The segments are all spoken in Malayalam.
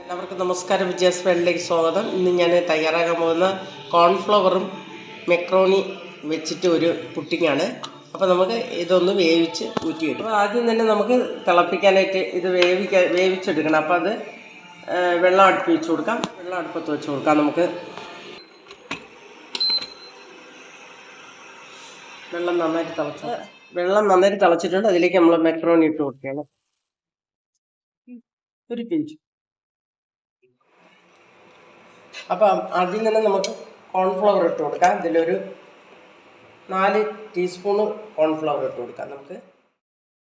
എല്ലാവർക്കും നമസ്കാരം. വിജയസ് വേൾഡിലേക്ക് സ്വാഗതം. ഇന്ന് ഞാൻ തയ്യാറാക്കാൻ പോകുന്ന കോൺഫ്ലവറും മെക്രോണി വെച്ചിട്ട് ഒരു പുട്ടിങ്ങാണ്. അപ്പോൾ നമുക്ക് ഇതൊന്ന് വേവിച്ച് ഊറ്റിയിടും അപ്പോൾ ആദ്യം തന്നെ നമുക്ക് തിളപ്പിക്കാനായിട്ട് ഇത് വേവിക്കാൻ വേവിച്ചെടുക്കണം. അപ്പോൾ അത് വെള്ളം അടുപ്പ് വെച്ച് കൊടുക്കാം. വെള്ളം അടുപ്പത്ത് വെച്ച് കൊടുക്കാം നമുക്ക്. വെള്ളം നന്നായിട്ട് തിളച്ച. വെള്ളം നന്നായിട്ട് തിളച്ചിട്ടുണ്ട്. അതിലേക്ക് നമ്മൾ മെക്രോണി ഇട്ട് കൊടുക്കണം ഒരു പിഞ്ച്. അപ്പം അതിൽ നിന്ന് നമുക്ക് കോൺഫ്ലവർ ഇട്ട് കൊടുക്കാം. ഇതിലൊരു നാല് ടീസ്പൂണ് കോൺഫ്ലവർ ഇട്ട് കൊടുക്കാം നമുക്ക്.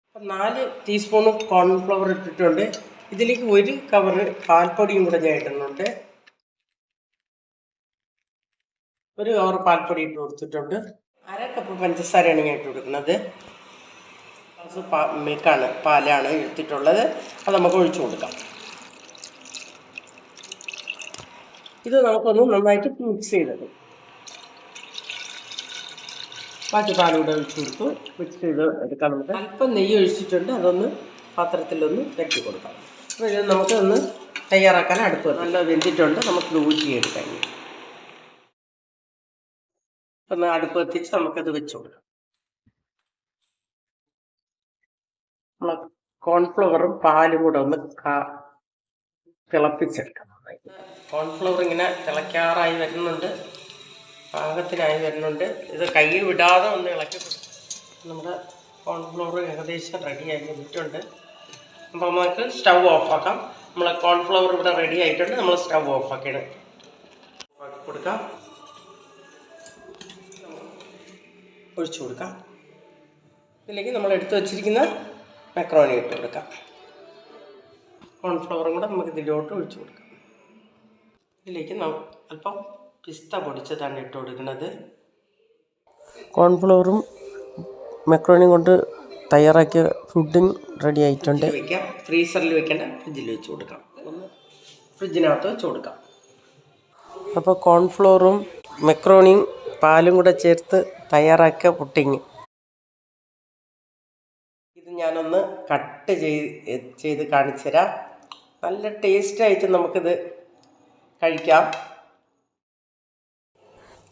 അപ്പം നാല് ടീസ്പൂണ് കോൺഫ്ലവർ ഇട്ടിട്ടുണ്ട്. ഇതിലേക്ക് ഒരു കവറ് പാൽപ്പൊടിയും കൂടെ ഞാൻ ഇടുന്നുണ്ട്. ഒരു കവർ പാൽപ്പൊടി ഇട്ട് കൊടുത്തിട്ടുണ്ട്. അര കപ്പ് പഞ്ചസാരയാണ് ഞാൻ ഇട്ട് കൊടുക്കുന്നത്? മിൽക്കാണ് പാലാണ് എടുത്തിട്ടുള്ളത്. അത് നമുക്ക് ഒഴിച്ചു കൊടുക്കാം. ഇത് നമുക്കൊന്ന് നന്നായിട്ട് മിക്സ് ചെയ്തത് ബാക്കി പാലൂടെ ഒഴിച്ചു കൊടുത്തു. മിക്സ് ചെയ്ത് എടുക്കാം നമുക്ക്. അല്പം നെയ്യ് ഒഴിച്ചിട്ടുണ്ട്. അതൊന്ന് പാത്രത്തിലൊന്ന് തട്ടി കൊടുക്കാം. അപ്പോൾ ഇത് നമുക്ക് ഒന്ന് തയ്യാറാക്കാൻ അടുപ്പ് നല്ല വെന്തിട്ടുണ്ട്. നമുക്ക് ഊറ്റിയെടുക്കാം ഇനി. ഒന്ന് അടുപ്പ് നമുക്കത് വെച്ച് കൊടുക്കാം. കോൺഫ്ലവറും പാലും കൂടെ ഒന്ന് തിളപ്പിച്ചെടുക്കണം തിളപ്പിച്ചെടുക്കാം കോൺഫ്ലവർ ഇങ്ങനെ തിളയ്ക്കാറായി വരുന്നുണ്ട്. പാകത്തിനായി വരുന്നുണ്ട്. ഇത് കൈ വിടാതെ ഒന്ന് ഇളക്കി നമ്മുടെ കോൺഫ്ലവർ ഏകദേശം റെഡി ആയി വന്നിട്ടുണ്ട്. അപ്പോൾ നമുക്ക് സ്റ്റൗ ഓഫാക്കാം നമ്മൾ കോൺഫ്ലവർ ഇവിടെ റെഡി ആയിട്ടുണ്ട്. നമ്മൾ സ്റ്റൗ ഓഫാക്കിയാണ് കൊടുക്കാം. ഒഴിച്ചു കൊടുക്കാം. ഇതിലേക്ക് നമ്മൾ എടുത്തു വച്ചിരിക്കുന്ന മെക്രോണി ഇട്ട് കൊടുക്കാം. കോൺഫ്ലവറും കൂടെ നമുക്ക് ഇതിലോട്ട് ഒഴിച്ചു കൊടുക്കാം. ഇതിലേക്ക് ന അല്പം പിസ്ത പൊടിച്ചതാണ് ഇട്ട് കൊടുക്കുന്നത്. കോൺഫ്ലവറും മെക്രോണിയും കൊണ്ട് തയ്യാറാക്കിയ ഫുഡും റെഡി ആയിട്ടുണ്ട്. വെക്കാം. ഫ്രീസറിൽ വെക്കേണ്ട ഫ്രിഡ്ജിൽ വെച്ച് കൊടുക്കാം. ഒന്ന് ഫ്രിഡ്ജിനകത്ത് വെച്ച് കൊടുക്കാം. അപ്പോൾ കോൺഫ്ലോറും മെക്രോണിയും പാലും കൂടെ ചേർത്ത് തയ്യാറാക്കിയ പൊട്ടിങ് ഇത് ഞാനൊന്ന് കട്ട് ചെയ്ത് ചെയ്ത് കാണിച്ചു തരാം നല്ല ടേസ്റ്റായിട്ട് നമുക്കിത് കഴിക്കാം.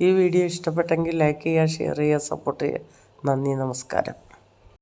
ഈ വീഡിയോ ഇഷ്ടപ്പെട്ടെങ്കിൽ ലൈക്ക് ചെയ്യുക ഷെയർ ചെയ്യുക സപ്പോർട്ട് ചെയ്യുക. നന്ദി നമസ്കാരം.